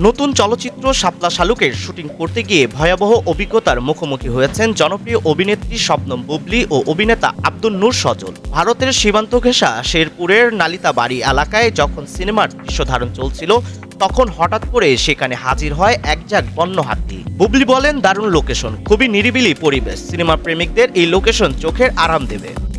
নতুন চলচ্চিত্র শাপলা শালুকের শুটিং করতে গিয়ে ভয়াবহ অভিজ্ঞতার মুখোমুখি হয়েছেন জনপ্রিয় অভিনেত্রী স্বপ্নম বুবলি ও অভিনেতা আব্দুল নূর সজল। ভারতের সীমান্ত ঘেঁষা শেরপুরের নালিতাবাড়ি এলাকায় যখন সিনেমার দৃশ্য ধারণ চলছিল, তখন হঠাৎ করে সেখানে হাজির হয় এক জাক বন্য হাতি। বুবলি বলেন, দারুণ লোকেশন। খুবই নিরিবিলি পরিবেশ। সিনেমা প্রেমিকদের এই লোকেশন চোখের আরাম দেবে।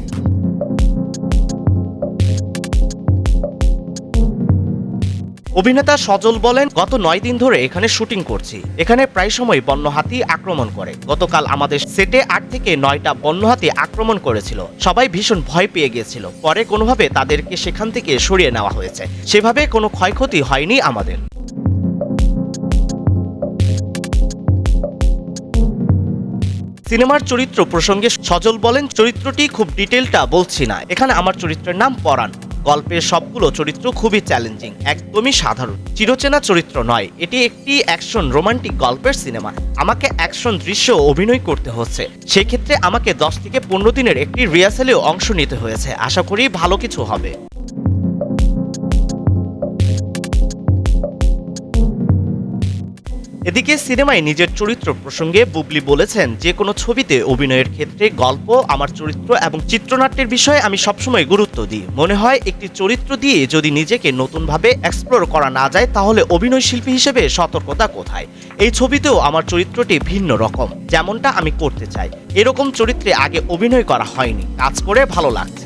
অভিনেতা সজল বলেন, গত নয় দিন ধরে এখানে শুটিং করছি। এখানে প্রায় সময় বন্য হাতি আক্রমণ করে। গতকাল আমাদের সেটে আট থেকে নয়টা বন্য হাতি আক্রমণ করেছিল। সবাই ভীষণ ভয় পেয়ে গিয়েছিল। পরে কোনোভাবে তাদেরকে সেখান থেকে সরিয়ে নেওয়া হয়েছে। সেভাবে কোনো ক্ষয়ক্ষতি হয়নি আমাদের। সিনেমার চরিত্র প্রসঙ্গে সজল বলেন, চরিত্রটি খুব ডিটেলটা বলছি না। এখানে আমার চরিত্রের নাম পরাণ। গল্পের সবগুলো চরিত্র খুবই চ্যালেঞ্জিং একদমই সাধারণ। চিরচেনা চরিত্র নয়, এটি একটি অ্যাকশন রোমান্টিক গল্পের সিনেমা আমাকে অ্যাকশন দৃশ্য অভিনয় করতে হচ্ছে। সেক্ষেত্রে আমাকে দশ থেকে পনেরো দিনের একটি রিহার্সালেও অংশ নিতে হয়েছে। আশা করি ভালো কিছু হবে। এদিকে সিনেমায় নিজের চরিত্র প্রসঙ্গে বুবলি বলেছেন, যে কোনো ছবিতে অভিনয়ের ক্ষেত্রে গল্প, আমার চরিত্র এবং চিত্রনাট্যের বিষয়ে আমি সবসময় গুরুত্ব দিই। মনে হয় একটি চরিত্র দিয়ে যদি নিজেকে নতুনভাবে এক্সপ্লোর করা না যায়, তাহলে অভিনয় শিল্পী হিসেবে সতর্কতা কোথায়? এই ছবিতেও আমার চরিত্রটি ভিন্ন রকম। যেমনটা আমি করতে চাই। এরকম চরিত্রে আগে অভিনয় করা হয়নি। কাজ করে ভালো লাগছে।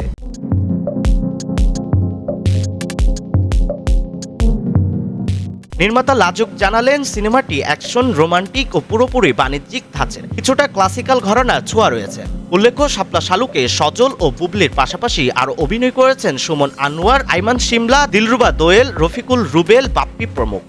নির্মাতা লাজুক জানালেন, সিনেমাটি অ্যাকশন, রোমান্টিক ও পুরোপুরি বাণিজ্যিক ধাঁচের। কিছুটা ক্লাসিক্যাল ঘরানার ছোঁয়া রয়েছে। উল্লেখ্য, শাপলা শালুকে সজল ও বুবলির পাশাপাশি আরও অভিনয় করেছেন সুমন আনোয়ার, আইমান সিমলা দিলরুবা দোয়েল, রফিকুল রুবেল, বাপ্পি প্রমুখ।